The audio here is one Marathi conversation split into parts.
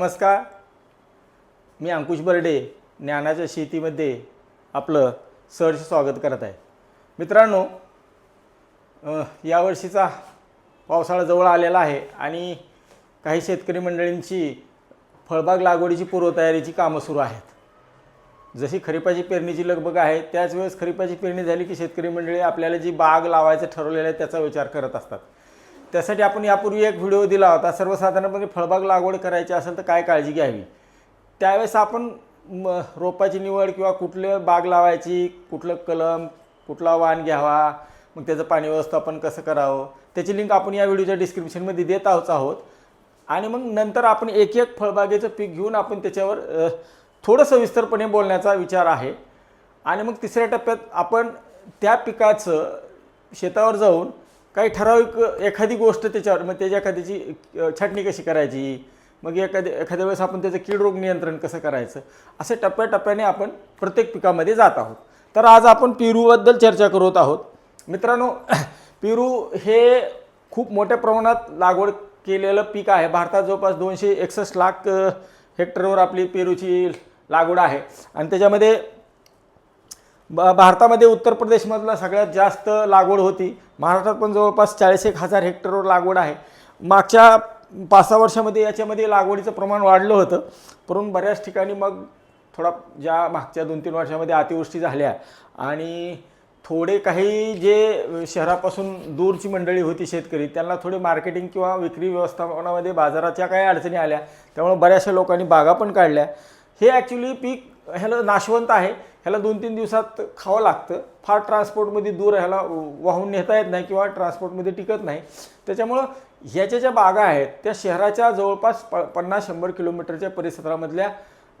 नमस्कार. मी अंकुश बर्डे ज्ञानाच्या शेतीमध्ये आपलं सहर्ष स्वागत करत आहे. मित्रांनो यावर्षीचा पावसाळा जवळ आलेला आहे आणि काही शेतकरी मंडळींची फळबाग लागवडीची पूर्वतयारीची कामं सुरू आहेत. जशी खरीपाची पेरणीची लगबग आहे त्याच वेळेस खरीपाची पेरणी झाली की शेतकरी मंडळी आपल्याला जी बाग लावायचं ठरवलेलं आहे त्याचा विचार करत असतात. त्यासाठी आपण यापूर्वी एक व्हिडिओ दिला होता सर्वसाधारणपणे फळबाग लागवड करायची असेल तर काय काळजी घ्यावी? त्यावेळेस आपण म रोपाची निवड किंवा कुठलं बाग लावायची कुठलं कलम कुठला वाण घ्यावा मग त्याचं पाणी व्यवस्थापन कसं करावं त्याची लिंक आपण या व्हिडिओच्या डिस्क्रिप्शनमध्ये देत आहोत आहोत. आणि मग नंतर आपण एक एक फळबागेचं पीक घेऊन आपण त्याच्यावर थोडं सविस्तरपणे बोलण्याचा विचार आहे. आणि मग तिसऱ्या टप्प्यात आपण त्या पिकाचं शेतावर जाऊन काही ठराविक एखादी गोष्ट त्याच्यावर मग त्याच्या एखाद्याची छाटणी कशी करायची? मग एखाद्या एखाद्या वेळेस आपण त्याचं कीड रोग नियंत्रण कसं करायचं? असे टप्प्याटप्प्याने आपण प्रत्येक पिकामध्ये जात आहोत. तर आज आपण पेरूबद्दल चर्चा करत आहोत. मित्रांनो पेरू हे खूप मोठ्या प्रमाणात लागवड केलेलं पीक आहे. भारतात जवळपास दोनशे एकसष्ट लाख हेक्टरवर आपली पेरूची लागवड आहे. आणि त्याच्यामध्ये ब भारतामध्ये उत्तर प्रदेशमधला सगळ्यात जास्त लागवड होती. महाराष्ट्रात पण जवळपास चाळीस एक हजार हेक्टरवर लागवड आहे. मागच्या पाच सहा वर्षामध्ये याच्यामध्ये लागवडीचं प्रमाण वाढलं होतं. परंतु बऱ्याच ठिकाणी मग थोडा ज्या मागच्या दोन तीन वर्षामध्ये अतिवृष्टी झाल्या आणि थोडे काही जे शहरापासून दूरची मंडळी होती शेतकरी त्यांना थोडे मार्केटिंग किंवा विक्री व्यवस्थापनामध्ये बाजाराच्या काही अडचणी आल्या. त्यामुळे बऱ्याचशा लोकांनी बागा पण काढल्या. हे ॲक्च्युली पीक ह्याला नाशवंत आहे. ह्याला दोन तीन दिवसात खावं लागतं. फार ट्रान्सपोर्टमध्ये दूर ह्याला वाहून नेता येत नाही किंवा ट्रान्सपोर्टमध्ये टिकत नाही. त्याच्यामुळं ह्याच्या ज्या बागा आहेत त्या शहराच्या जवळपास प पन्नास शंभर किलोमीटरच्या परिसरामधल्या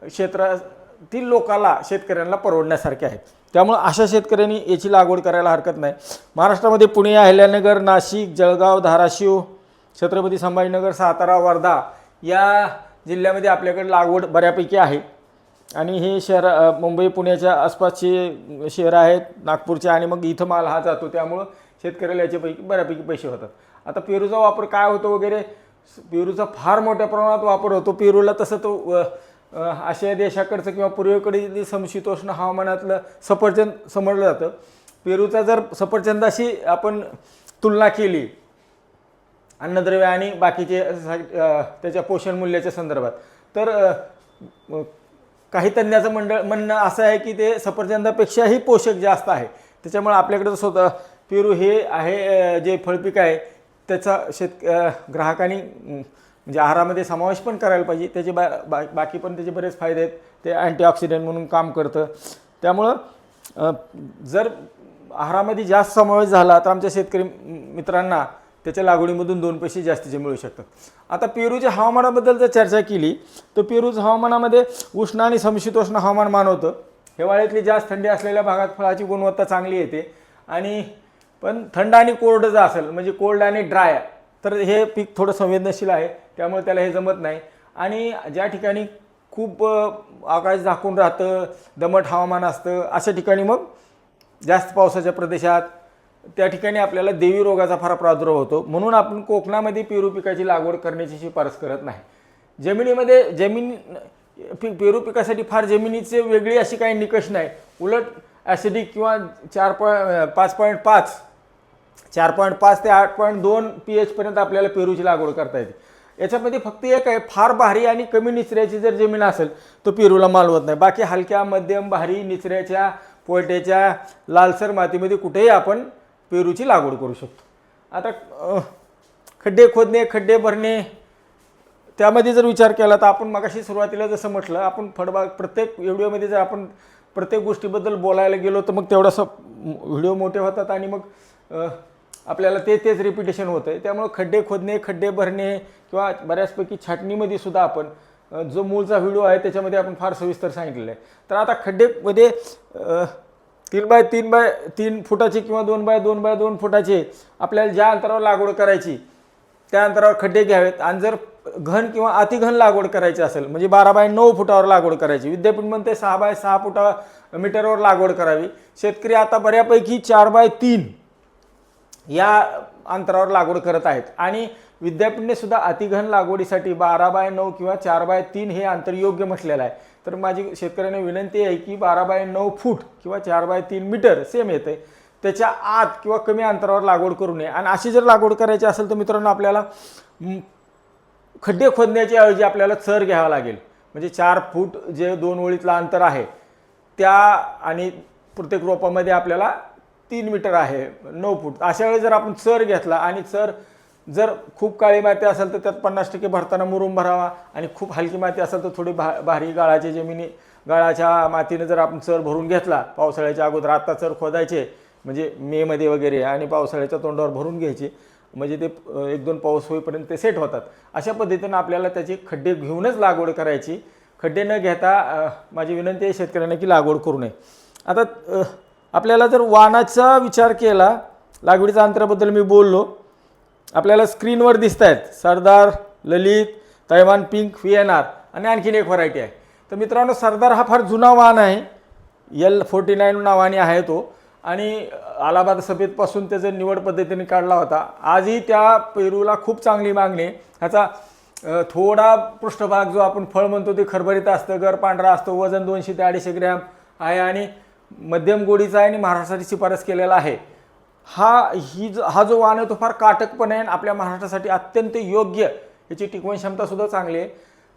क्षेत्रातील लोकाला शेतकऱ्यांना परवडण्यासारखे आहेत. त्यामुळं अशा शेतकऱ्यांनी याची लागवड करायला हरकत नाही. महाराष्ट्रामध्ये पुणे अहिल्यानगर नाशिक जळगाव धाराशिव छत्रपती संभाजीनगर सातारा वर्धा या जिल्ह्यामध्ये आपल्याकडे लागवड बऱ्यापैकी आहे. आणि हे शहर मुंबई पुण्याच्या आसपासचे शहरं आहेत नागपूरचे आणि मग इथं माल हा जातो. त्यामुळं शेतकऱ्याला याच्यापैकी बऱ्यापैकी पैसे होतात. आता पेरूचा वापर काय होतो वगैरे? पेरूचा फार मोठ्या प्रमाणात वापर होतो. पेरूला तसं तो आशिया देशाकडचं किंवा पूर्वेकडील समशीतोष्ण हवामानातलं सफरचंद समजलं जातं. पेरूचा जर सफरचंदाशी आपण तुलना केली अन्नद्रव्य आणि बाकीचे त्याच्या पोषण मूल्याच्या संदर्भात तर काही तज्ज्ञाचं मंडळ म्हणणं असं आहे की ते सफरचंदापेक्षाही पोषक जास्त आहे. त्याच्यामुळे आपल्याकडे स्वतः पेरू हे आहे जे फळपीक आहे त्याचा शेत ग्राहकांनी म्हणजे आहारामध्ये समावेश पण करायला पाहिजे. त्याचे बा बा बाकी पण त्याचे बरेच फायदे आहेत. ते अँटीऑक्सिडंट म्हणून काम करतं. त्यामुळं जर आहारामध्ये जास्त समावेश झाला तर आमच्या शेतकरी मित्रांना त्याच्या लागवडीमधून दोन पैसे जास्तीचे मिळू शकतात. आता पेरूच्या हवामानाबद्दल जर चर्चा केली तर पेरूचं हवामानामध्ये उष्ण आणि समशीतोष्ण हवामान मानवतं हिवाळ्यातली जास्त थंडी असलेल्या भागात फळाची गुणवत्ता चांगली येते. आणि पण थंड आणि कोरड जर असेल म्हणजे कोल्ड आणि ड्राय तर हे पीक थोडं संवेदनशील आहे. त्यामुळे त्याला हे जमत नाही. आणि ज्या ठिकाणी खूप आकाश झाकून राहतं दमट हवामान असतं अशा ठिकाणी मग जास्त पावसाच्या प्रदेशात त्या ठिकाणी आपल्याला देवी रोगाचा फार प्रादुर्भाव होतो. म्हणून आपण कोकणामध्ये पेरू पिकाची लागवड करण्याची शिफारस करत नाही. जमिनीमध्ये जमीन पी पेरू पिकासाठी फार जमिनीचे वेगळी अशी काही निकष नाही. उलट ॲसिडिक किंवा चार पॉईंट पाच पॉईंट पाच चार पॉईंट पाच ते आठ पॉईंट दोन पी एचपर्यंत आपल्याला पेरूची लागवड करता येते. याच्यामध्ये फक्त एक आहे फार भारी आणि कमी निचऱ्याची जर जमीन असेल तर पेरूला मालवत नाही. बाकी हलक्या मध्यम भारी निचऱ्याच्या पोयट्याच्या लालसर मातीमध्ये कुठेही आपण पेरूची लागवड करू शकतो. आता खड्डे खोदणे खड्डे भरणे त्यामध्ये जर विचार केला तर आपण मगाशी सुरुवातीला जसं म्हटलं आपण फळबाग प्रत्येक व्हिडिओमध्ये जर आपण प्रत्येक गोष्टीबद्दल बोलायला गेलो तर मग तेवढासा व्हिडिओ मोठे होतात आणि मग आपल्याला ते तेच रिपिटेशन होतं आहे त्यामुळं खड्डे खोदणे खड्डे भरणे किंवा बऱ्याचपैकी छाटणीमध्ये सुद्धा आपण जो मूळचा व्हिडिओ आहे त्याच्यामध्ये आपण फार सविस्तर सांगितलेलं आहे. तर आता खड्डेमध्ये तीन बाय तीन बाय तीन फुटाचे किंवा दोन बाय दोन बाय दोन फुटाचे आपल्याला ज्या अंतरावर लागवड करायची त्या अंतरावर खड्डे घ्यावेत. आणि जर घन किंवा अतिघन लागवड करायची असेल म्हणजे बारा बाय नऊ फुटावर लागवड करायची. विद्यापीठ म्हणते सहा बाय सहा फुटा मीटरवर लागवड करावी. शेतकरी आता बऱ्यापैकी चार बाय तीन या अंतरावर लागवड करत आहेत. आणि विद्यापीठने सुद्धा अतिघन लागवडीसाठी बारा बाय नऊ किंवा चार बाय तीन हे अंतर योग्य म्हटलेलं आहे. तर माझी शेतकऱ्यांना विनंती आहे की बारा बाय नऊ फूट किंवा चार बाय तीन मीटर सेम येते त्याच्या आत किंवा कमी अंतरावर लागवड करू नये. आणि अशी जर लागवड करायची असेल तर मित्रांनो आपल्याला खड्डे खोदण्याच्या ऐवजी आपल्याला चर घ्यावा लागेल. म्हणजे चार फूट जे दोन ओळीतलं अंतर आहे त्या आणि प्रत्येक रोपामध्ये आपल्याला तीन मीटर आहे नऊ फूट. अशा वेळी जर आपण चर घेतला आणि चर जर खूप काळी माती असेल तर त्यात पन्नास टक्के भरताना मुरुम भरावा आणि खूप हलकी माती असेल तर थोडी भा भारी गाळाची जमिनी गाळाच्या मातीने जर आपण चर भरून घेतला पावसाळ्याच्या अगोदर आत्ता चर खोदायचे म्हणजे मेमध्ये वगैरे आणि पावसाळ्याच्या तोंडावर भरून घ्यायचे म्हणजे ते एक दोन पाऊस होईपर्यंत ते सेट होतात. अशा पद्धतीनं आपल्याला त्याचे खड्डे घेऊनच लागवड करायची. खड्डे न घेता माझी विनंती आहे शेतकऱ्यांना की लागवड करू नये. आता आपल्याला जर वानाचा विचार केला लागवडीच्या अंतराबद्दल मी बोललो आपल्याला स्क्रीनवर दिसत आहेत Sardar Lalit Taiwan pink V N R आणि आणखीन एक व्हरायटी आहे. तर मित्रांनो सरदार हा फार जुना वाहन आहे. एल फोर्टी नाईन नावाने आहे तो. आणि अलाहाबाद सभेतपासून त्याचं निवड पद्धतीने काढला होता. आजही त्या पेरूला खूप चांगली मागणी आहे. ह्याचा थोडा पृष्ठभाग जो आपण फळ म्हणतो ते खरभरीत असतं गर पांढरा असतो वजन दोनशे ते अडीचशे ग्रॅम आहे आणि मध्यम गोडीचा आहे आणि महाराष्ट्राची शिफारस केलेला आहे. हा ही जो हा जो वाण आहे तो फार काटक पण आहे आणि आपल्या महाराष्ट्रासाठी अत्यंत योग्य याची टिकवण क्षमतासुद्धा चांगली आहे.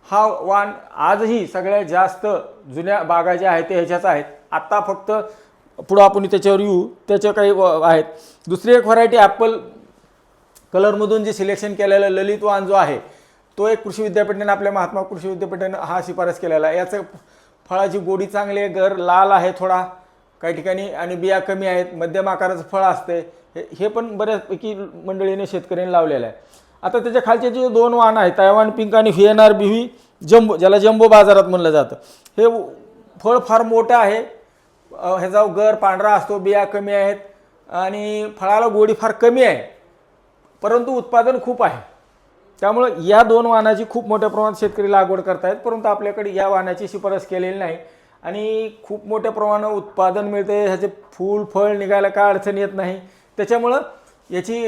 हा वाण आजही सगळ्यात जास्त जुन्या बागा ज्या आहेत ते ह्याच्याच आहेत. आत्ता फक्त पुढं आपण त्याच्यावर येऊ त्याच्या काही व- आहेत. दुसरी एक व्हरायटी ॲपल कलरमधून जे सिलेक्शन केलेलं ललित वाण जो आहे तो एक कृषी विद्यापीठाने आपल्या महात्मा कृषी विद्यापीठाने हा शिफारस केलेला आहे. याचं फळाची गोडी चांगली आहे घर लाल आहे थोडा. काही ठिकाणी आणि बिया कमी आहेत मध्यम आकाराचं फळ असते हे हे पण बऱ्याचपैकी मंडळीने शेतकऱ्यांनी लावलेलं आहे. आता त्याच्या खालचे जे दोन वाहन आहेत तायवान पिंक आणि व्ही एन आर बिव्ही जम्बो ज्याला जम्बो बाजारात म्हणलं जातं. हे फळ फार मोठं आहे. ह्याचा गर पांढरा असतो बिया कमी आहेत आणि फळाला गोडी फार कमी आहे. परंतु उत्पादन खूप आहे. त्यामुळं या दोन वाहनाची खूप मोठ्या प्रमाणात शेतकरी लागवड करतायत परंतु आपल्याकडे या वाहनाची शिफारस केलेली नाही. आणि खूप मोठ्या प्रमाणात उत्पादन मिळते ह्याचे फूल फळ निघायला काय अडचण येत नाही. त्याच्यामुळं याची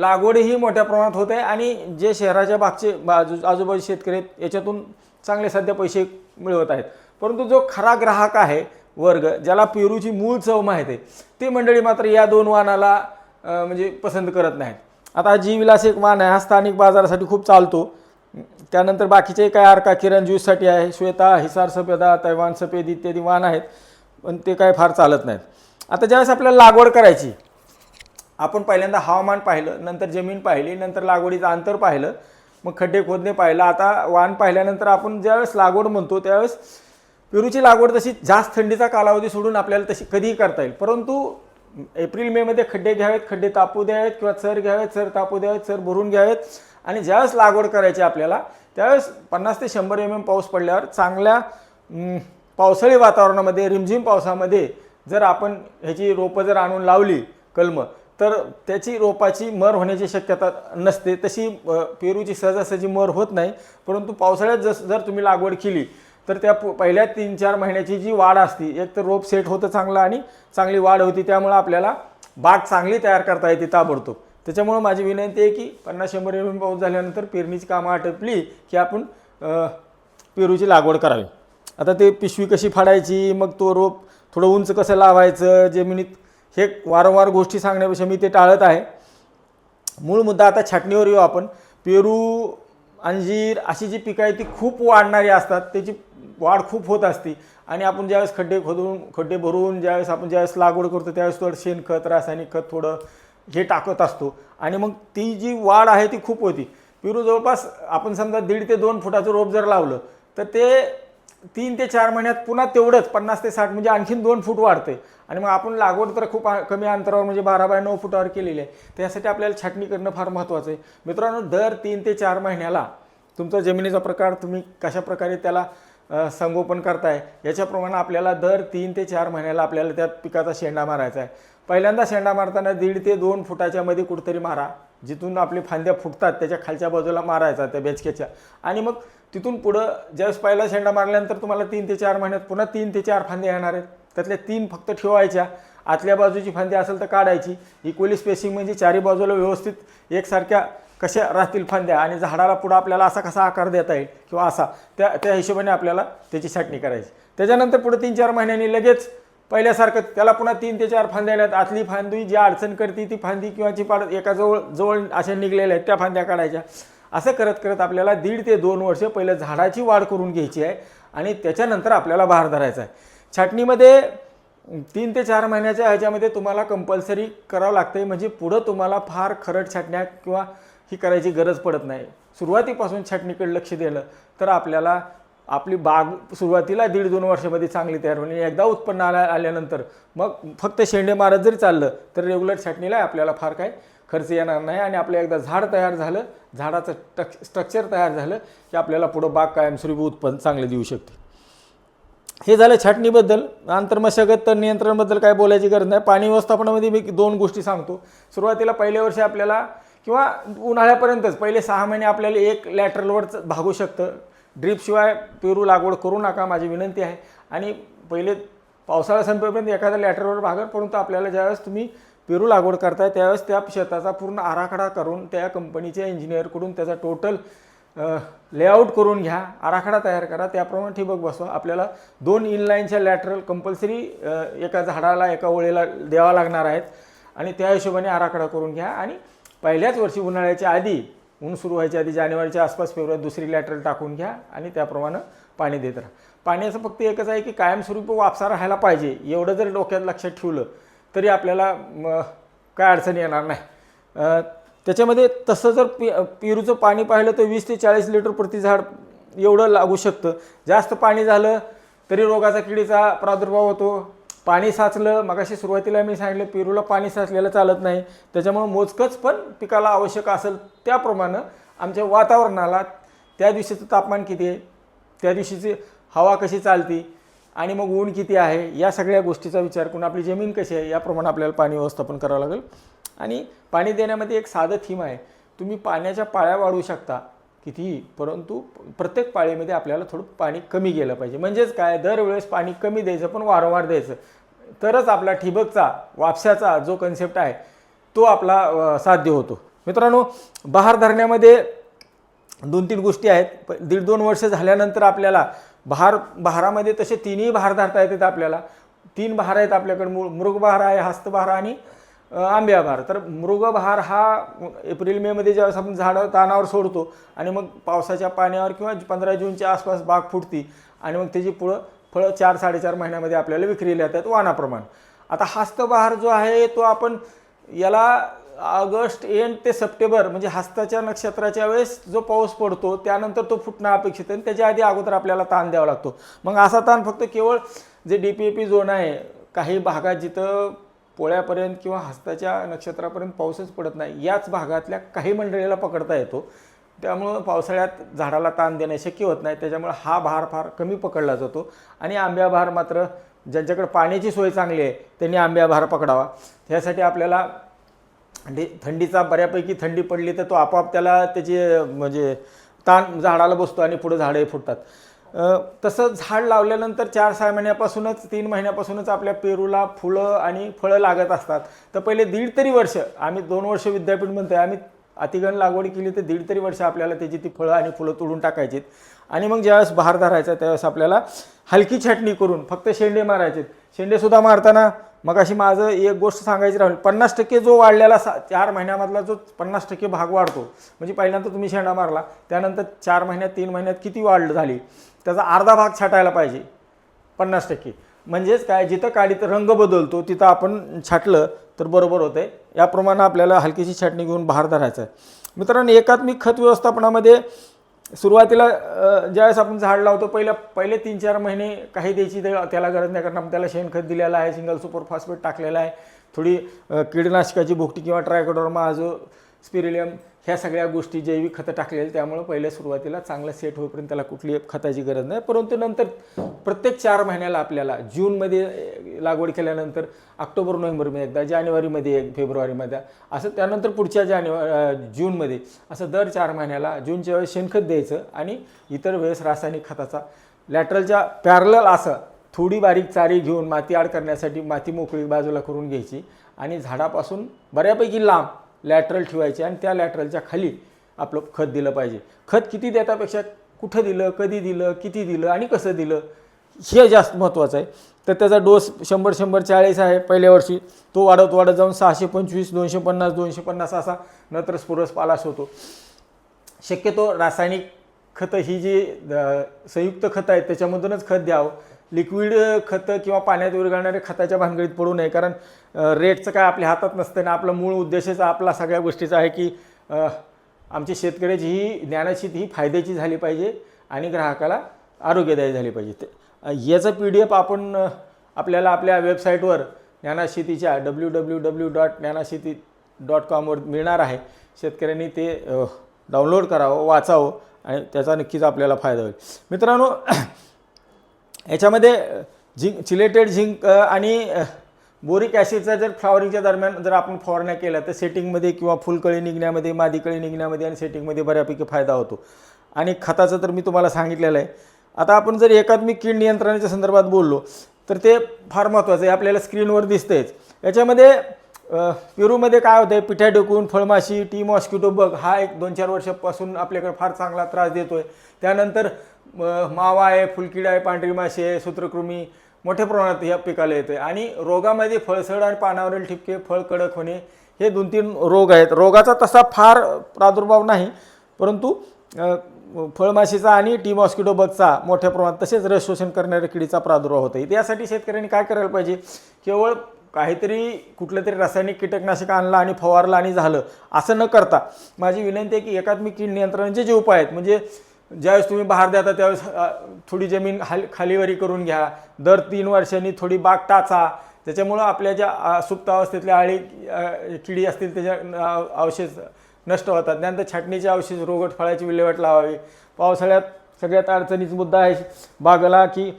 लागवडही मोठ्या प्रमाणात होते आणि जे शहराच्या बागचे बाजू आजूबाजू शेतकरी आहेत याच्यातून चांगले सध्या पैसे मिळवत आहेत. परंतु जो खरा ग्राहक आहे वर्ग ज्याला पेरूची मूळ चव माहीत आहे ती मंडळी मात्र या दोन वाहनाला म्हणजे पसंत करत नाहीत. आता जी विलास एक वाण आहे हा स्थानिक बाजारासाठी खूप चालतो. त्यानंतर बाकीचे काय अर्का किरण ज्यूससाठी आहे श्वेता हिसार सफेदा तैवान सफेद इत्यादी वाण आहेत पण ते काय फार चालत नाहीत. आता ज्यावेळेस आपल्याला लागवड करायची आपण पहिल्यांदा हवामान पाहिलं नंतर जमीन पाहिली नंतर लागवडीचं अंतर पाहिलं मग खड्डे खोदणे पाहिलं आता वाण पाहिल्यानंतर आपण ज्यावेळेस लागवड म्हणतो त्यावेळेस पेरूची लागवड तशी जास्त थंडीचा कालावधी सोडून आपल्याला तशी कधीही करता येईल. परंतु एप्रिल मेमध्ये खड्डे घ्यावेत खड्डे तापू द्यावेत किंवा चर घ्यावेत चर तापू द्यावेत चर भरून घ्यावेत आणि ज्यावेळेस लागवड करायची आपल्याला त्यावेळेस पन्नास ते शंभर एम एम पाऊस पडल्यावर चांगल्या पावसाळी वातावरणामध्ये रिमझिम पावसामध्ये जर आपण ह्याची रोपं जर आणून लावली कलमं तर त्याची रोपाची मर होण्याची शक्यता नसते. तशी पेरूची सहजासहजी मर होत नाही परंतु पावसाळ्यात जस जर तुम्ही लागवड केली तर त्या पहिल्या तीन चार महिन्याची जी वाढ असते एक तर रोप सेट होतं चांगलं आणि चांगली वाढ होती त्यामुळं आपल्याला बाग चांगली तयार करता येते ताबडतोब. त्याच्यामुळं माझी विनंती आहे की पन्नास शंभर एम पाऊस झाल्यानंतर पेरणीची कामं आटपली की आपण पेरूची लागवड करावी. आता ते पिशवी कशी फाडायची मग तो रोप थोडं उंच कसं लावायचं जमिनीत हे वारंवार गोष्टी सांगण्यापेक्षा मी ते टाळत आहे. मूळ मुद्दा आता छाटणीवर येऊ आपण. पेरू अंजीर अशी जी पिकं आहेत ती खूप वाढणारी असतात त्याची वाढ खूप होत असते. आणि आपण ज्यावेळेस खड्डे खोदून खड्डे भरून ज्यावेळेस आपण ज्यावेळेस लागवड करतो त्यावेळेस थोडं शेणखत रासायनिक खत थोडं हे टाकत असतो. आणि मग ती जी वाढ आहे ती खूप होती. पिरू जवळपास आपण समजा दीड ते दोन फुटाचं रोप जर लावलं तर ते तीन ते चार महिन्यात पुन्हा तेवढंच पन्नास ते साठ म्हणजे आणखीन दोन फूट वाढते आणि मग आपण लागवड तर खूप कमी अंतरावर म्हणजे बारा बाय नऊ फुटावर केलेली आहे. त्यासाठी आपल्याला छाटणी करणं फार महत्त्वाचं आहे. मित्रांनो दर तीन ते चार महिन्याला तुमचा जमिनीचा प्रकार तुम्ही कशा प्रकारे त्याला संगोपन करताय याच्याप्रमाणे आपल्याला दर तीन ते चार महिन्याला आपल्याला त्या पिकाचा शेंडा मारायचा आहे. पहिल्यांदा शेंडा मारताना दीड ते दोन फुटाच्या मध्ये कुठंतरी मारा. जिथून आपले फांद्या फुटतात त्याच्या खालच्या बाजूला मारायचा त्या बेचक्याच्या आणि मग तिथून पुढं ज्यावेळेस पहिला शेंडा मारल्यानंतर तुम्हाला तीन ते चार महिन्यात पुन्हा तीन ते चार फांद्या येणार आहेत. त्यातल्या तीन फक्त ठेवायच्या. आतल्या बाजूची फांदी असेल तर काढायची. इक्वली स्पेसिंग म्हणजे चारी बाजूला व्यवस्थित एकसारख्या कशा राहतील फांद्या आणि झाडाला पुढं आपल्याला असा कसा आकार देता येईल किंवा असा. त्या त्या हिशोबाने आपल्याला त्याची छाटणी करायची. त्याच्यानंतर पुढे तीन चार महिन्यांनी लगेच पहिल्यासारखं त्याला पुन्हा तीन ते चार फांद्या आल्यात. आतली फांदी जी अडचण करते ती फांदी किंवा जी पाड जवळ अशा निघलेल्या आहेत त्या फांद्या काढायच्या. असं करत करत आपल्याला दीड ते दोन वर्ष पहिलं झाडाची वाढ करून घ्यायची आहे आणि त्याच्यानंतर आपल्याला भार धरायचा आहे. छाटणीमध्ये तीन ते चार महिन्याच्या ह्याच्यामध्ये तुम्हाला कंपल्सरी करावं लागते म्हणजे पुढं तुम्हाला फार खरड छाटण्या किंवा ही करायची गरज पडत नाही. सुरुवातीपासून छाटणीकडे लक्ष दिलं तर आपल्याला आपली बाग सुरुवातीला दीड दोन वर्षामध्ये चांगली तयार होणे एकदा उत्पन्न आल्या आल्यानंतर मग फक्त शेंडे मारत जरी चाललं तर रेग्युलर छाटणीला आपल्याला फार काय खर्च येणार नाही आणि आपलं एकदा झाड तयार झालं झाडाचं टक स्ट्रक्चर तयार झालं की आपल्याला पुढं बाग कायमस्वरूपी उत्पन्न चांगलं देऊ शकते. हे झालं छाटणीबद्दल. नंतर मशागत तर नियंत्रणबद्दल काय बोलायची गरज नाही. पाणी व्यवस्थापनामध्ये मी दोन गोष्टी सांगतो. सुरुवातीला पहिल्या वर्षी आपल्याला किंवा उन्हाळ्यापर्यंतच पहिले सहा महिने आपल्याला एक लॅटरलवर भागू शकतं. ड्रीपशिवाय पेरू लागवड करू नका माझी विनंती आहे. आणि पहिले पावसाळा संपेपर्यंत एखाद्या लॅटरवर भागत परंतु आपल्याला ज्यावेळेस तुम्ही पेरू लागवड करताय त्यावेळेस त्या शेताचा पूर्ण आराखडा करून त्या कंपनीच्या इंजिनियरकडून त्याचा टोटल लेआउट करून घ्या आराखडा तयार करा. त्याप्रमाणे ठिबक बसवा. आपल्याला दोन इनलाईनच्या लॅटरल कंपल्सरी एका झाडाला एका ओळीला द्यावा लागणार आहेत. आणि त्या हिशोबाने आराखडा करून घ्या. आणि पहिल्याच वर्षी उन्हाळ्याच्या आधी ऊन सुरू व्हायच्या आधी जानेवारीच्या आसपास फेब्रुवारी दुसरी लॅटरल टाकून घ्या आणि त्याप्रमाणे पाणी देत राहा. पाण्याचं फक्त एकच आहे की कायमस्वरूपी वापसा राहायला पाहिजे. एवढं जर डोक्यात लक्षात ठेवलं तरी आपल्याला काय अडचण येणार नाही. त्याच्यामध्ये तसं जर पि पेरूचं पाणी पाहिलं तर वीस ते चाळीस लिटर प्रति झाड एवढं लागू शकतं. जास्त पाणी झालं तरी रोगाचा किडीचा प्रादुर्भाव होतो. पाणी साचलं मगाशी सुरुवातीला मी सांगितलं पेरूला पाणी साचलेलं चालत नाही. त्याच्यामुळं मोजकंच पण पिकाला आवश्यक असेल त्याप्रमाणे आमच्या वातावरणाला त्या दिवशीचं तापमान किती आहे? त्या दिवशीची हवा कशी चालती? आणि मग ऊन किती आहे? या सगळ्या गोष्टीचा विचार करून आपली जमीन कशी आहे? याप्रमाणे आपल्याला पाणी व्यवस्थापन करावं लागेल. आणि पाणी देण्यामध्ये एक साधं थीम आहे. तुम्ही पाण्याच्या पाळ्या वाढवू शकता. कितीही परंतु प्रत्येक पाळीमध्ये आपल्याला थोडं पाणी कमी गेलं पाहिजे. म्हणजेच काय? दरवेळेस पाणी कमी द्यायचं पण वारंवार द्यायचं. तरच आपला ठिबकचा वापशाचा जो कन्सेप्ट आहे तो आपला साध्य होतो. मित्रांनो बहार धरण्यामध्ये दोन तीन गोष्टी आहेत. प दीड दोन वर्ष झाल्यानंतर आपल्याला बहार बहारामध्ये तसे तिन्ही बहार धरता येतात आपल्याला. तीन बहार आहेत आपल्याकडे. मृग बहार आहे हस्तबहार आणि अ, तर मृगबहार हा एप्रिल मेमध्ये ज्यावेळेस आपण झाडं तानावर सोडतो आणि मग पावसाच्या पाण्यावर किंवा पंधरा जूनच्या आसपास बाग फुटती आणि मग त्याची पुढं फळं चार साडेचार महिन्यामध्ये आपल्याला विक्रीला येतात वानाप्रमाण. आता हस्तबहार जो आहे तो आपण याला ऑगस्ट एंड ते सप्टेंबर म्हणजे हस्ताच्या नक्षत्राच्या वेळेस जो पाऊस पडतो त्यानंतर तो फुटणं अपेक्षित आहे आणि त्याच्या आधी अगोदर आपल्याला ताण द्यावा लागतो. मग असा ताण फक्त केवळ जे D P A P zone आहे काही भागात जिथं पोळ्यापर्यंत किंवा हस्ताच्या नक्षत्रापर्यंत पाऊसच पडत नाही. याच भागातल्या काही मंडळीला पकडता येतो. त्यामुळं पावसाळ्यात झाडाला ताण देणे शक्य होत नाही. त्याच्यामुळे हा भार फार कमी पकडला जातो. आणि आंब्या भार मात्र ज्यांच्याकडे पाण्याची सोय चांगली आहे त्यांनी आंब्या भार पकडावा. ह्यासाठी आपल्याला थंडीचा बऱ्यापैकी थंडी पडली तर तो आपोआप त्याला त्याची म्हणजे ताण झाडाला बसतो आणि पुढे झाडे फुटतात. तसं झाड लावल्यानंतर चार सहा महिन्यापासूनच तीन महिन्यापासूनच आपल्या पेरूला फुलं आणि फळं लागत असतात. तर पहिले दीड तरी वर्ष आम्ही दोन वर्ष विद्यापीठ म्हणतोय आम्ही अतिगण लागवड केली तर दीड तरी वर्ष आपल्याला त्याची ती फळं आणि फुलं तोडून टाकायची आणि मग ज्यावेळेस बहार धरायचा त्यावेळेस आपल्याला हलकी छाटणी करून फक्त शेंडे मारायचे शेंडेसुद्धा मारताना मग अशी माझं एक गोष्ट सांगायची राहील पन्नास टक्के जो वाढलेला सा चार महिन्यामधला जो पन्नास टक्के भाग वाढतो म्हणजे पहिल्यांदा तुम्ही शेंडा मारला त्यानंतर चार महिन्यात तीन महिन्यात किती वाढ झाली? त्याचा अर्धा भाग छाटायला पाहिजे. पन्नास टक्के. म्हणजेच काय जिथं काडीत रंग बदलतो तिथं आपण छाटलं तर बरोबर होतं आहे याप्रमाणे आपल्याला हलकीशी छाटणी घेऊन बाहेर धरायचं आहे मित्रांनो एकात्मिक खत व्यवस्थापनामध्ये सुरुवातीला ज्यावेळेस आपण झाड लावतो पहिल्या पहिले तीन चार महिने काही द्यायची त्याला गरज नाही कारण आपण त्याला शेणखत दिलेलं आहे सिंगल सुपर फॉस्फेट टाकलेलं आहे. थोडी कीडनाशकाची भुकटी किंवा ट्रायकोडोरमा आजो स्पिरिलियम ह्या सगळ्या गोष्टी जैविक खतं टाकलेली त्यामुळं पहिल्या सुरुवातीला चांगलं सेट होईपर्यंत त्याला कुठली खताची गरज नाही. परंतु नंतर प्रत्येक चार महिन्याला आपल्याला जूनमध्ये लागवड केल्यानंतर ऑक्टोबर नोव्हेंबरमध्ये एकदा जानेवारीमध्ये एक फेब्रुवारीमध्ये. असं त्यानंतर पुढच्या जानेवारी जूनमध्ये असं दर चार महिन्याला जूनच्या वेळेस शेणखत द्यायचं आणि इतर वेळेस रासायनिक खताचा. लॅटरलच्या पॅरलल असं थोडी बारीक चारी घेऊन माती आड करण्यासाठी माती मोकळी बाजूला करून घ्यायची आणि झाडापासून बऱ्यापैकी लांब लॅटरल ठेवायचे आणि त्या लॅटरलच्या खाली आपलं खत दिलं पाहिजे. खत किती देतापेक्षा कुठं दिलं कधी दिलं किती दिलं आणि कसं दिलं हे जास्त महत्त्वाचं आहे. तर त्याचा डोस शंभर शंभर चाळीस आहे पहिल्या वर्षी. तो वाढत वाढत जाऊन सहाशे पंचवीस दोनशे पन्नास दोनशे पन्नास असा नंतर स्फुरस पालास होतो. शक्यतो रासायनिक खतं ही जी संयुक्त खतं आहेत त्याच्यामधूनच खत द्यावं. लिक्विड खतं किंवा पाण्यात विरघळणारे खताच्या भानगडीत पडू नये. कारण रेटचं काय आपल्या हातात नसतं ना आपला मूळ उद्देशच आपला सगळ्या गोष्टीचा आहे की आमची शेतकऱ्याची ही ज्ञानशीत ही फायद्याची झाली पाहिजे आणि ग्राहकाला आरोग्यदायी झाली पाहिजे. ते याचं पी डी एफ आपण आपल्याला आपल्या वेबसाईटवर ज्ञानाशेतीच्या W W W dot Dnyanasheti dot कॉमवर मिळणार आहे. शेतकऱ्यांनी ते डाउनलोड करावं वाचावं आणि त्याचा नक्कीच आपल्याला फायदा होईल. मित्रांनो याच्यामध्ये झिंक चिलेटेड झिंक आणि बोरिक ॲसिडचा जर फ्लॉवरिंगच्या दरम्यान जर आपण फवारण्या केल्या तर सेटिंगमध्ये किंवा फुलकळी निघण्यामध्ये मादीकळी निघण्यामध्ये आणि सेटिंगमध्ये बऱ्यापैकी फायदा होतो. आणि खताचं तर मी तुम्हाला सांगितलेलं आहे. आता आपण जर एकात्मिक कीड नियंत्रणाच्या संदर्भात बोललो तर ते फार महत्त्वाचं आहे. आपल्याला स्क्रीनवर दिसतेच याच्यामध्ये पेरूमध्ये काय होतं आहे पिठ्या डोकून फळमाशी टी मॉस्किटो बग हा एक दोन चार वर्षापासून आपल्याकडे फार चांगला त्रास देतो आहे त्यानंतर मावा आहे फुलकीड आहे पांढरी माशी आहे सूत्रकृमी मोठ्या प्रमाणात या पिकाला येते आणि रोगामध्ये फळसड आणि पानावरील ठिपके फळ कडक होणे हे दोन तीन रोग आहेत. रोगाचा तसा फार प्रादुर्भाव नाही परंतु फळमाशीचा आणि टी मॉस्किटो बगचा मोठ्या प्रमाणात तसेच रस शोषण करणाऱ्या किडीचा प्रादुर्भाव होतो यासाठी शेतकऱ्यांनी काय करायला पाहिजे? केवळ काहीतरी कुठलं तरी रासायनिक कीटकनाशक आणलं आणि फवारलं आणि झालं असं न करता माझी विनंती आहे की एकात्मिक कीड नियंत्रणाचे जे उपाय आहेत म्हणजे ज्यावेळेस तुम्ही बहार देता त्यावेळेस थोडी जमीन हाल खालीवरी करून घ्या. दर तीन वर्षांनी थोडी बाग टाचा. त्याच्यामुळं आपल्या ज्या सुप्त अवस्थेतल्या आळी किडी असतील त्याच्या अवशेष नष्ट होतात. त्यानंतर छाटणीचे अवशेष रोगट फळाची विल्हेवाट लावावी. पावसाळ्यात सगळ्यात अडचणीचा मुद्दा आहे बागेला की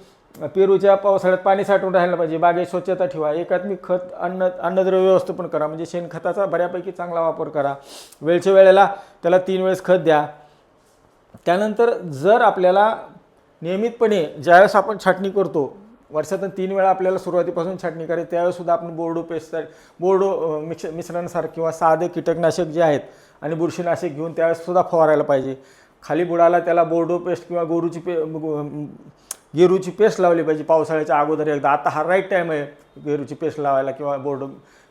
पेरूच्या पावसाळ्यात पाणी साठवून राहायला पाहिजे. बागेत स्वच्छता ठेवा. एकात्मिक खत अन्न अन्नद्रव्य व्यवस्थापन करा. म्हणजे शेणखताचा बऱ्यापैकी चांगला वापर करा. वेळच्या वेळेला त्याला तीन वेळेस खत द्या. त्यानंतर जर आपल्याला नियमितपणे ज्यावेळेस आपण छाटणी करतो वर्षातून तीन वेळा आपल्याला सुरुवातीपासून छाटणी करायची त्यावेळेसुद्धा आपण बोर्डो पेस्ट बोर्डो मिक्स मिश्रणसार किंवा साधे कीटकनाशक जे आहेत आणि बुरशीनाशक घेऊन त्यावेळेससुद्धा फवारायला पाहिजे. खाली बुडाला त्याला बोर्डो पेस्ट किंवा गोरूची पे गेरूची पेस्ट लावली पाहिजे पावसाळ्याच्या अगोदर एकदा. आता हा राईट टाईम आहे गेरूची पेस्ट लावायला किंवा बोर्डो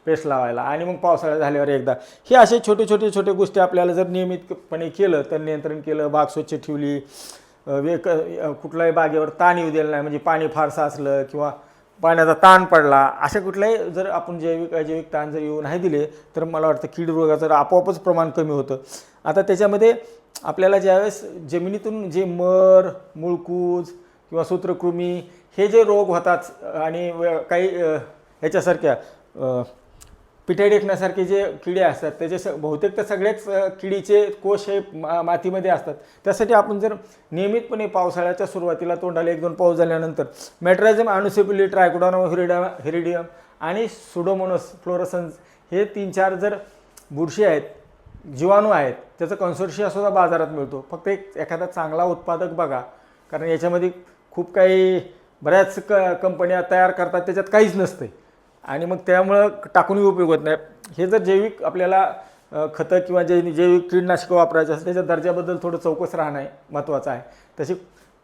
पेस्ट लावायला. आणि मग पावसाळा झाल्यावर एकदा. हे असे छोटे छोटे छोटे गोष्टी आपल्याला जर नियमितपणे केलं तर नियंत्रण केलं बाग स्वच्छ ठेवली अ, वेक कुठल्याही बागेवर ताण येऊ दिलं नाही म्हणजे पाणी फारसं असलं किंवा पाण्याचा ताण पडला अशा कुठल्याही जर आपण जैविक अजैविक ताण जर येऊ नाही दिले तर मला वाटतं कीड रोगाचं आपोआपच प्रमाण कमी होतं. आता त्याच्यामध्ये आपल्याला ज्यावेळेस जमिनीतून जे मर मुळकूज किंवा सूत्रकृमी हे जे रोग होतात आणि काही ह्याच्यासारख्या पिठाई टेकण्यासारखे जे किडे असतात त्याचे स बहुतेक तर सगळेच किडीचे कोश हे मा मातीमध्ये असतात. त्यासाठी आपण जर नियमितपणे पावसाळ्याच्या सुरुवातीला तोंडाला एक दोन पाऊस झाल्यानंतर मेट्रायझम अनुसेपिली ट्रायकोडानो हिरिडा हिरिडियम आणि सुडोमोनस फ्लोरसन्स हे तीन चार जर बुरशी आहेत जीवाणू आहेत त्याचं कन्सोर्शिया सुद्धा बाजारात मिळतो. फक्त एक एखादा चांगला उत्पादक बघा. कारण याच्यामध्ये खूप काही बऱ्याच क कंपन्या तयार करतात त्याच्यात काहीच नसते आणि मग त्यामुळं टाकूनही उपयोग होत नाही. हे जर जैविक आपल्याला खतं किंवा जे जैविक कीडनाशकं वापरायचं असेल त्याच्या दर्जाबद्दल थोडं चौकस राहणं आहे महत्त्वाचं आहे. तशी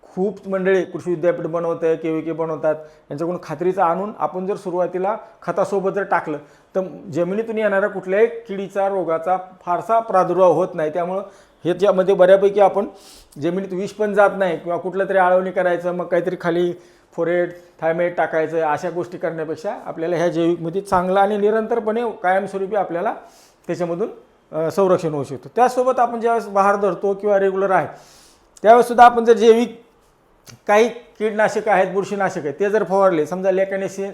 खूप मंडळी कृषी विद्यापीठ बनवत आहे के व्ही के बनवतात यांच्याकडून खात्रीचं आणून आपण जर सुरुवातीला खतासोबत जर टाकलं तर जमिनीतून येणाऱ्या कुठल्याही किडीचा रोगाचा फारसा प्रादुर्भाव होत नाही. त्यामुळं ह्याच्यामध्ये बऱ्यापैकी आपण जमिनीत विष पण जात नाही किंवा कुठलं तरी आळवणी करायचं मग काहीतरी खाली फोरेट थायमेट टाकायचं अशा गोष्टी करण्यापेक्षा आपल्याला ह्या जैविकमध्ये चांगलं आणि निरंतरपणे कायमस्वरूपी आपल्याला त्याच्यामधून संरक्षण होऊ शकतं. त्यासोबत आपण ज्यावेळेस बाहेर धरतो किंवा रेग्युलर आहे त्यावेळेससुद्धा आपण जर जैविक काही कीडनाशकं आहेत बुरशीनाशक आहेत ते जर फवारले समजा लेकॅनी सि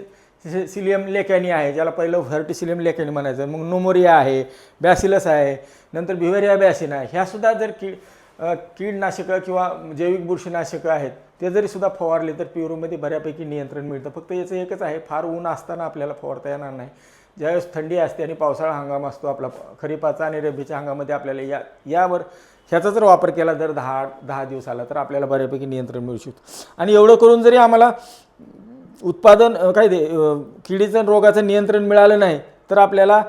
सिलियम लेकॅनी आहे ज्याला पहिलं व्हर्टिसिलियम लेकॅनी म्हणायचं मग नोमोरिया आहे बॅसिलस आहे नंतर बिव्हेरिया बॅसिन आहे ह्यासुद्धा जर कीड कीडनाशकं किंवा जैविक बुरशीनाशकं आहेत ते जरी सुद्धा फवारले तर पिवरूमध्ये बऱ्यापैकी नियंत्रण मिळतं. फक्त याचं एकच आहे फार ऊन असताना आपल्याला फवारता येणार नाही. ज्यावेळेस थंडी असते आणि पावसाळा हंगाम असतो आपला खरीपाचा आणि रब्बीच्या हंगामामध्ये आपल्याला या यावर ह्याचा जर वापर केला जर दहा दहा दिवस आला तर आपल्याला बऱ्यापैकी नियंत्रण मिळू शकतो. आणि एवढं करून जरी आम्हाला उत्पादन काय ते किडीचं रोगाचं नियंत्रण मिळालं नाही तर आपल्याला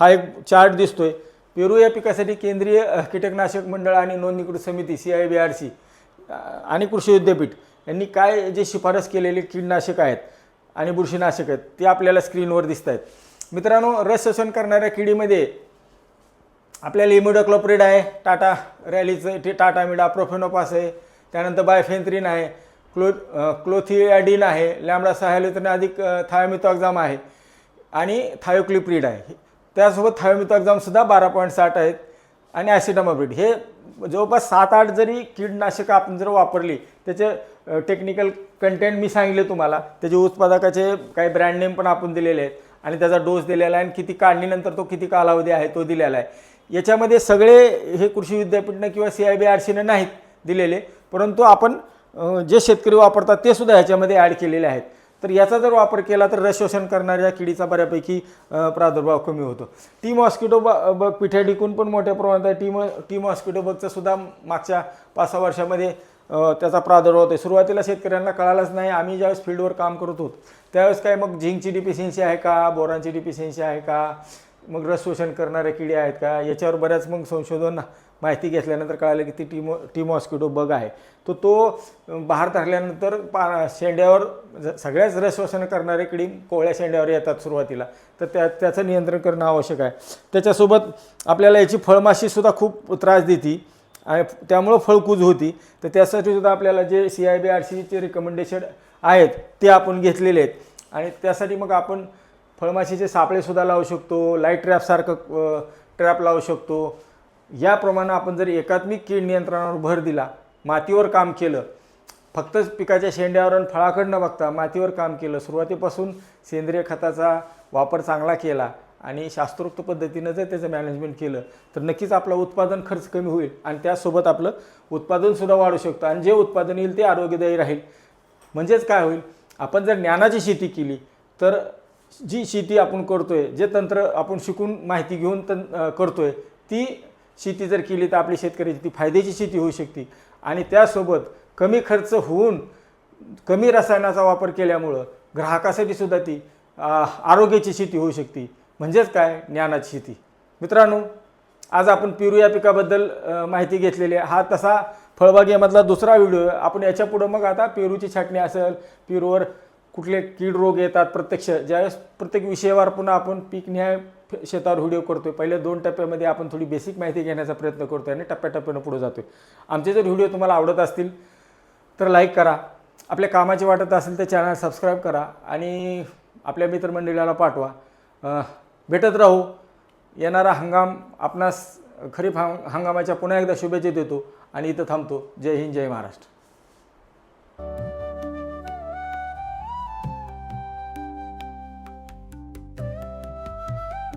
हा एक चार्ट दिसतोय. पेरू या पिकासाठी केंद्रीय कीटकनाशक मंडळ आणि नोंदणीकृत समिती C I B R C आणि कृषी विद्यापीठ यांनी काय जे शिफारस केलेले कीडनाशक आहेत आणि बुरशीनाशक आहेत ते आपल्याला स्क्रीनवर दिसत आहेत मित्रांनो रस शोषण करणाऱ्या किडीमध्ये आपल्याला इमोडक्लोप्रिड आहे टाटा रॅलीचं ते टाटा मिडा प्रोफेनोपास आहे त्यानंतर बायफेन्थ्रिन आहे क्लो क्लोथियाडिन आहे लॅमडा सहायलित्र अधिक थायोमिथॉक्झाम आहे आणि थायोक्लिप्रिड आहे. त्यासोबत थायोमिथॉक्झामसुद्धा बारा पॉईंट साठ आहेत. आणि ॲसिटामोब्रिड हे जवळपास सात आठ जरी कीडनाशकं आपण जर वापरली त्याचे टेक्निकल कंटेंट मी सांगितले तुम्हाला. त्याचे उत्पादकाचे काही ब्रँड नेम पण आपण दिलेले आहेत. आणि त्याचा डोस दिलेला आहे आणि किती काढणीनंतर तो किती कालावधी आहे तो दिलेला आहे. याच्यामध्ये सगळे हे कृषी विद्यापीठनं किंवा सी आय बी आर सीनं नाहीत दिलेले. परंतु आपण जे शेतकरी वापरतात ते सुद्धा ह्याच्यामध्ये ॲड केलेले आहेत. तर याचा जर वापर केला तर रस शोषण करणाऱ्या किडीचा बऱ्यापैकी प्रादुर्भाव कमी होतो. टी मॉस्किटो ब बग पिठ्याडिकून पण मोठ्या प्रमाणात आहे. टी मॉ टी मॉस्किटो बगचं सुद्धा मागच्या पाच सहा वर्षामध्ये त्याचा प्रादुर्भाव होतो सुरुवातीला शेतकऱ्यांना कळालंच नाही. आम्ही ज्यावेळेस फील्डवर काम करत होतो त्यावेळेस काय मग झिंकची डिफिशियन्सी आहे का? बोरांची डिफिशियन्सी आहे का? मग रस शोषण करणाऱ्या किडे आहेत का? याच्यावर बऱ्याच मग संशोधन माहिती घेतल्यानंतर कळालं की ती टीमो टी मॉस्किटो बग आहे. तो तो बाहेर टाकल्यानंतर पा शेंड्यावर ज- सगळ्याच रसवसन करणारे किडी कोवळ्या शेंड्यावर येतात सुरुवातीला. तर त्या त्याचं नियंत्रण करणं आवश्यक आहे. त्याच्यासोबत आपल्याला याची फळमाशीसुद्धा खूप त्रास देते आणि त्यामुळं फळकूज होती. तर त्यासाठी सुद्धा आपल्याला जे सी आय बी आर सीचे रिकमेंडेशन आहेत ते आपण घेतलेले आहेत. आणि त्यासाठी मग आपण फळमाशीचे सापळेसुद्धा लावू शकतो लाइट ट्रॅपसारखं ट्रॅप लावू शकतो. याप्रमाणे आपण जर एकात्मिक कीड नियंत्रणावर भर दिला मातीवर काम केलं फक्त पिकाच्या शेंड्यावर आणि फळाकडनं न बघता मातीवर काम केलं सुरुवातीपासून सेंद्रिय खताचा वापर चांगला केला आणि शास्त्रोक्त पद्धतीनं जर त्याचं मॅनेजमेंट केलं तर नक्कीच आपलं उत्पादन खर्च कमी होईल आणि त्यासोबत आपलं उत्पादनसुद्धा वाढू शकतं आणि जे उत्पादन येईल ते आरोग्यदायी राहील. म्हणजेच काय होईल? आपण जर ज्ञानाची शेती केली तर जी शेती आपण करतोय जे तंत्र आपण शिकून माहिती घेऊन तन करतोय ती शेती जर केली तर आपली शेतकऱ्याची ती फायद्याची शेती होऊ शकते. आणि त्यासोबत कमी खर्च होऊन कमी रसायनाचा वापर केल्यामुळं ग्राहकासाठी सुद्धा ती आरोग्याची शेती होऊ शकते. म्हणजेच काय? ज्ञानाची शेती. मित्रांनो आज आपण पेरू या पिकाबद्दल माहिती घेतलेली आहे. हा तसा फळबागेमधला दुसरा व्हिडिओ. आहे आपण याच्या पुढं मग आता पेरूची छाटणी असेल पेरूवर कुठले कीड रोग येतात प्रत्यक्ष ज्यावेळेस प्रत्येक विषयावर पुन्हा आपण पीक न्याय शेतावर व्हिडिओ करतोय. पहिल्या दोन टप्प्यामध्ये आपण थोडी बेसिक माहिती घेण्याचा प्रयत्न करतोय आणि टप्प्याटप्प्यानं पुढे जातोय. आमचे जर व्हिडिओ तुम्हाला आवडत असतील तर लाईक करा. आपल्या कामाचे वाटत असेल तर चॅनल सबस्क्राईब करा आणि आपल्या मित्रमंडळीला पाठवा. भेटत राहू. येणारा हंगाम आपणास खरीप हंग हंगामाच्या पुन्हा एकदा शुभेच्छा देतो आणि इथं थांबतो. जय हिंद जय महाराष्ट्र.